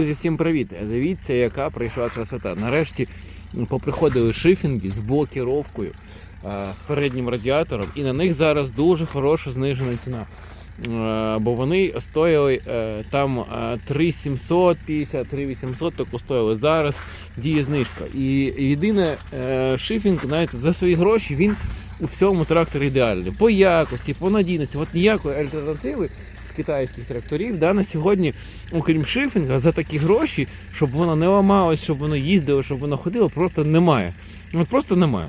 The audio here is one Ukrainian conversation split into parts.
Друзі, всім привіт! Дивіться, яка прийшла красота. Нарешті поприходили шифінги з блокіровкою, з переднім радіатором, і на них зараз дуже хороша знижена ціна. Бо вони стояли е, там е, 3750, 3800, таку стояли зараз. Діє знижка. І єдине е, шифінг, знаєте, за свої гроші він у всьому тракторі ідеальний. По якості, по надійності. От ніякої альтернативи з китайських тракторів да, на сьогодні, окрім шифінга, за такі гроші, щоб воно не ламалось, щоб воно їздило, щоб воно ходило, просто немає. От просто немає.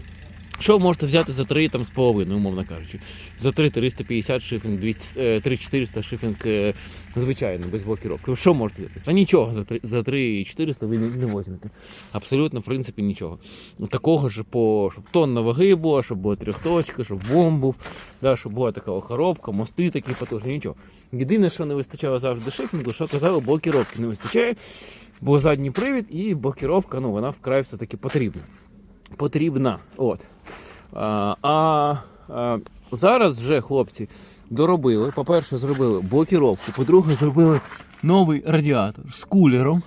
Що ви можете взяти за 3 там, з половиною, умовно кажучи. За 3 350 шифінг, 200, е, 3 400 шифінг е, звичайно, без блокіровки. Що можете взяти? Та нічого за 3, за 3 400 ви не, не возьмете. Абсолютно, в принципі, нічого. Ну, Такого ж по щоб тонна ваги була, щоб була трьохточка, щоб вом був, да, щоб була така коробка, мости такі потужні, нічого. Єдине, що не вистачало завжди шифінгу, що казали, блокіровки не вистачає, бо задній привід і блокіровка, ну, вона вкрай все-таки потрібна. Потрібна. От. А, а, зараз вже хлопці доробили. По-перше, зробили блокіровку, по-друге, зробили новий радіатор з кулером,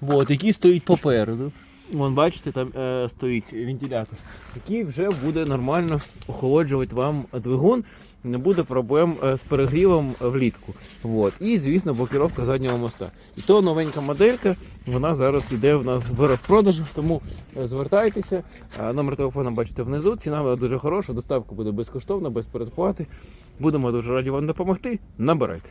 от, який стоїть попереду. Вон, бачите, там е, стоїть вентилятор, який вже буде нормально охолоджувати вам двигун. Не буде проблем е, з перегрівом влітку. От. І, звісно, блокіровка заднього моста. І то новенька моделька, вона зараз йде в нас в розпродажу, тому е, звертайтеся. Номер телефону бачите внизу. Ціна буде дуже хороша, доставка буде безкоштовна, без передплати. Будемо дуже раді вам допомогти. Набирайте.